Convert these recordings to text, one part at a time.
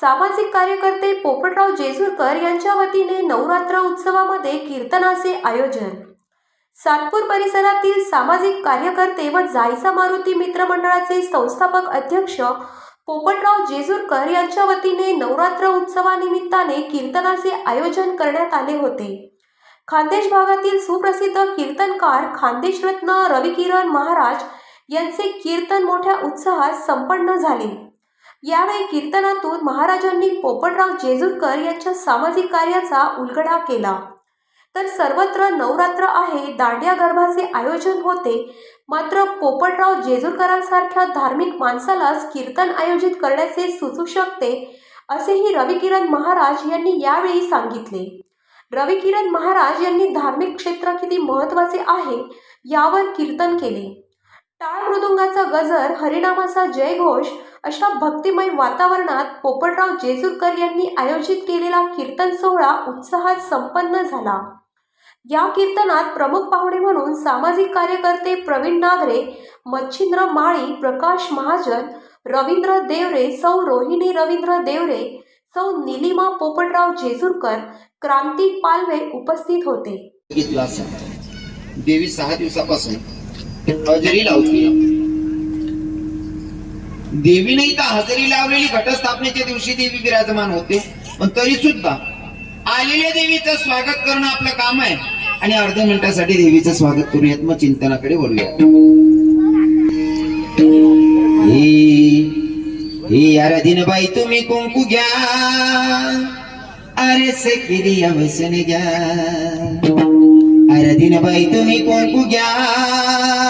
सामाजिक कार्यकर्ते पोपटराव जेजूरकर यांच्या वतीने नवरात्र उत्सवामध्ये कीर्तनाचे आयोजन. सातपूर परिसरातील सामाजिक कार्यकर्ते व जायसा मारुती मित्र मंडळाचे संस्थापक अध्यक्ष पोपटराव जेजूरकर यांच्या वतीने नवरात्र उत्सवानिमित्ताने कीर्तनाचे आयोजन करण्यात आले होते. खानदेश भागातील सुप्रसिद्ध कीर्तनकार खानदेश रत्न रविकिरण महाराज यांचे कीर्तन मोठ्या उत्साहात संपन्न झाले. यावेळी कीर्तनातून महाराजांनी पोपटराव जेजुरकर यांच्या सामाजिक कार्याचा उलगडा केला. तर सर्वत्र नवरात्र आहे दांडिया गर्भाचे आयोजन होते. मात्र पोपटराव जेजुरकरांसारख्या धार्मिक माणसालाच कीर्तन आयोजित करण्याचे सुचू शकते असेही रविकिरण महाराज यांनी यावेळी सांगितले. रविकिरण महाराज यांनी धार्मिक क्षेत्र किती महत्त्वाचे आहे यावर कीर्तन केले. टाळ मृदुंगाचा गजर हरिनामाचा जयघोष अशा भक्तिमय वातावरणात पोपटराव जेजुरकर यांनी आयोजित केलेला कीर्तन सोहळा उत्साहात संपन्न झाला. या कीर्तनात प्रमुख पाहुणे म्हणून सामाजिक कार्यकर्ते प्रवीण नागरे मच्छिंद्र माळी प्रकाश महाजन रवींद्र देवरे सौ रोहिणी रवींद्र देवरे सौ निलिमा पोपटराव जेजुरकर क्रांती पालवे उपस्थित होते. देवी सहा दिवसापासून हजेरी लावली देवीने इथं हजेरी लावलेली घटस्थापनेच्या दिवशी देवी विराजमान होते. पण तरी सुद्धा आलेल्या देवीचं स्वागत करणं आपलं काम आहे. आणि अर्ध्या मिनिटासाठी देवीचं स्वागत करूयात. मग चिंतनाकडे वळूया हे हे आराधीन बाई तुम्ही कुंकू घ्या. अरे सखिरी अवसन घ्या. आराधीन बाई तुम्ही कुंकू घ्या.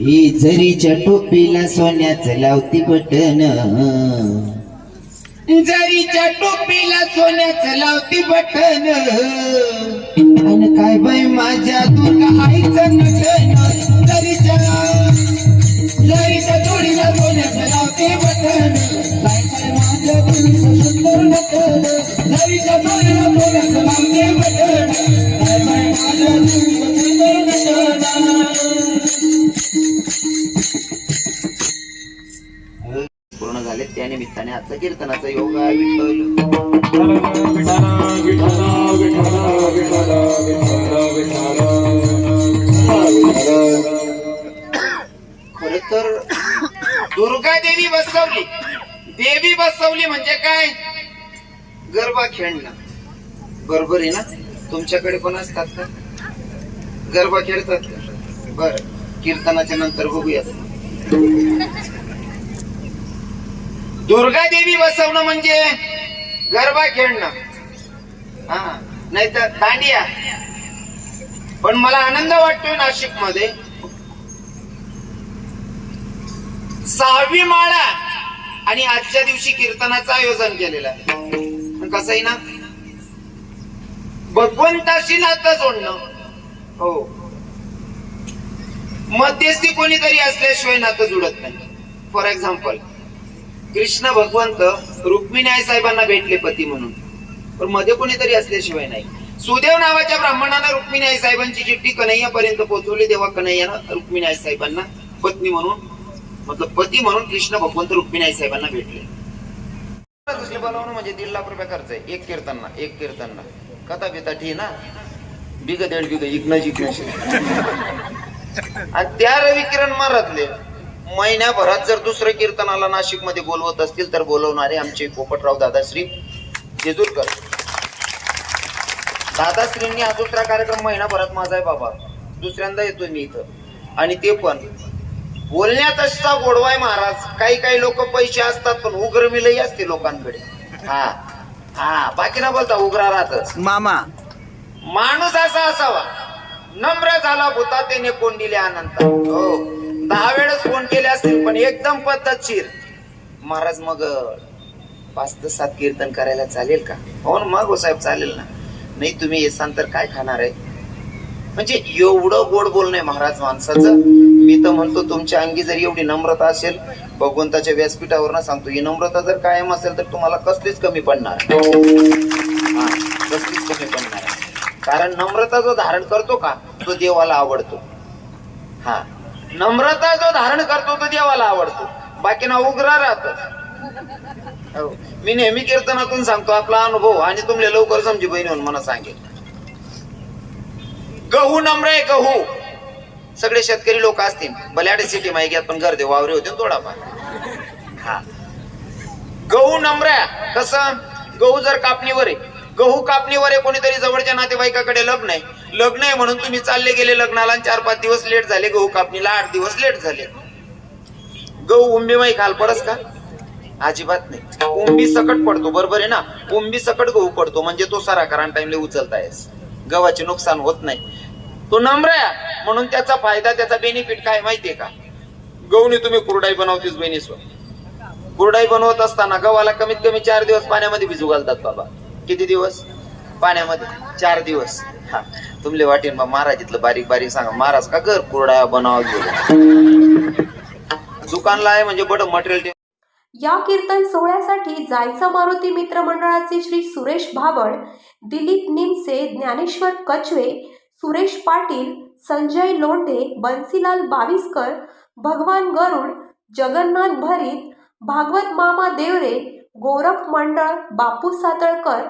ही जरीच्या टोपीला सोन्याचं लावती बटन. जरीच्या टोपीला सोन्याचं लावती बटन. काय बाई माझ्या आईचं नटन जोडीला लावते बटन माझ्या सुंदर नटन जोडीला लावते बटन काय बाई माझ्या सुंदर नटन. पूर्ण झाले त्या निमित्ताने आजचा कीर्तनाचा योगा विठ्ठल. काय देवी बसवली. देवी बसवली म्हणजे काय? गरबा खेळणं. बरोबर आहे ना? तुमच्याकडे पण असतात का? गरबा खेळतात का? बर. कीर्तनाच्या नंतर बघूया दुर्गा देवी बसवणं म्हणजे गरबा खेळणं. हा. नाही तर दांडिया. पण मला आनंद वाटतोय नाशिकमध्ये सहावी माळा आणि आजच्या दिवशी कीर्तनाचं आयोजन केलेलं आहे. कसंही ना? भगवंताशी नातं जोडणं. हो. मध्यस्थी कोणीतरी असल्याशिवाय नातं जुडत नाही. फॉर एक्झाम्पल कृष्ण भगवंत रुक्मिणी आई साहेबांना भेटले पती म्हणून. पण मध्ये कोणीतरी असल्याशिवाय नाही. सुदेव नावाच्या ब्राह्मणानं रुक्मिणी आई साहेबांची चिठ्ठी कन्हैया पर्यंत पोहोचवली तेव्हा कन्हैयानं रुक्मिणी आई साहेबांना पत्नी म्हणून मतलब पती म्हणून कृष्ण भगवंत रुक्मिणी साहेबांना भेटले. दुसरे बनवणं म्हणजे दीड लाख रुपये खर्च आहे. एक कीर्तनना एक कीर्तनना. कथा बिता ठी ना? बिग देड बिग इकणं जिंकणं आणि त्या रविकिरण महाराजले महिन्याभरात जर दुसरं कीर्तनाला नाशिकमध्ये बोलवत असतील तर बोलवणारे आमचे पोपटराव दादाश्री जेजूरकर. दादाश्रींनी हा दुसरा कार्यक्रम महिनाभरात माझा आहे बाबा. दुसऱ्यांदा येतोय मी इथं. आणि ते पण बोलण्यात असता गोडवाय महाराज. काही काही लोक पैसे असतात पण उग्र मिलही असते लोकांकडे. हा. हा बाकी ना बोलता उग्रा राहतच. मामा. माणूस असा असावा. नम्र झाला भूता त्याने कोण दिले अनंत? हो. दहा वेळेस फोन केले असतील पण एकदम पद्धतशीर. महाराज मग पाच ते सात कीर्तन करायला चालेल का? हो ना मग हो साहेब चालेल ना. नाही तुम्ही येसान तर काय खाणार आहे? म्हणजे एवढं गोड बोलणं महाराज माणसाचं. मी तर म्हणतो तुमच्या अंगी जर एवढी नम्रता असेल भगवंताच्या व्यासपीठावरनं सांगतो ही नम्रता जर कायम असेल तर तुम्हाला कसलीच कमी पडणार कसलीच कमी पडणार कारण नम्रता जो धारण करतो का तो देवाला आवडतो. हा नम्रता जो धारण करतो तो देवाला आवडतो. बाकी ना उग्र राहतो. हो. मी नेहमी कीर्तनातून सांगतो आपला अनुभव आणि तुमले लवकर समजी बहिणी म्हणून मला सांगेल गहू नम्र आहे गहू. सगळे शेतकरी लोक असतील. बल्याडे सिटी माहिती पण गर्दे वावरे होते थोडाफार. हा. गहू नम्र आहे. कसं? गहू जर कापणीवर आहे. गहू कापणीवर आहे कोणीतरी जवळच्या नातेवाईकाकडे लग्न आहे. लग्न आहे म्हणून तुम्ही चालले गेले लग्नाला चार पाच दिवस लेट झाले. गहू कापणीला आठ दिवस लेट झाले. गहू उंबी माई खाल पडस का? अजिबात नाही. उंबी सकट पडतो बरोबर आहे ना? उंबी सकट गहू पडतो म्हणजे तो सारा कारण टाइमले उचलता येस. गव्हाचे नुकसान होत नाही. तो नम्र आहे. म्हणून त्याचा फायदा त्याचा बेनिफिट काय माहितीये का? गहूने तुम्ही कुरडाई बनवतीस बहिणीस्वर कुरडाई बनवत असताना गव्हाला कमीत कमी चार दिवस पाण्यामध्ये भिजू घालतात बाबा. किती दिवस? पाण्यामध्ये चार दिवस. हा. तुमले वाटेन बा महाराज इथलं बारीक बारीक सांगा. महाराज का कर कुरडा बनावा दुकानला आहे म्हणजे बड मटेरियल या कीर्तन सोहळ्यासाठी जायचा मारुती मित्र मंडळाचे श्री सुरेश भाबळ दिलीप निमसे ज्ञानेश्वर कचवे सुरेश पाटील संजय लोंढे बन्सीलाल बाविस्कर भगवान गरुड जगन्नाथ भरीत भागवत मामा देवरे गोरख मंडळ बापू सातळकर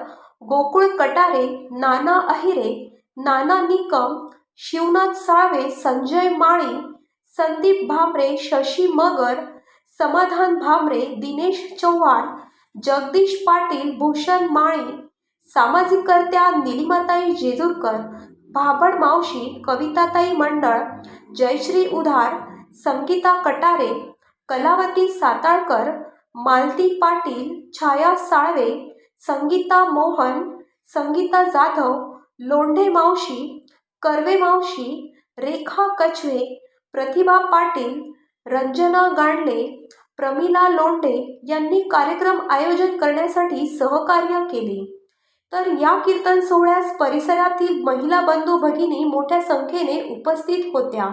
गोकुळ कटारे नाना अहिरे नाना निकम शिवनाथ साळवे संजय माळी संदीप भामरे शशी मगर समाधान भामरे दिनेश चव्हाण जगदीश पाटील भूषण माळी सामाजिककर्त्या निलिमाताई जेजूरकर भाबड मावशी कविताताई मंडळ जयश्री उधार संगीता कटारे कलावती साताळकर मालती पाटील छाया साळवे संगीता मोहन संगीता जाधव लोंढे मावशी कर्वे मावशी रेखा कछवे प्रतिभा पाटील रंजना गांडले प्रमिला लोंढे यांनी कार्यक्रम आयोजन करण्यासाठी सहकार्य केले. तर या कीर्तन सोहळ्यास परिसरातील महिला बंधू भगिनी मोठ्या संख्येने उपस्थित होत्या.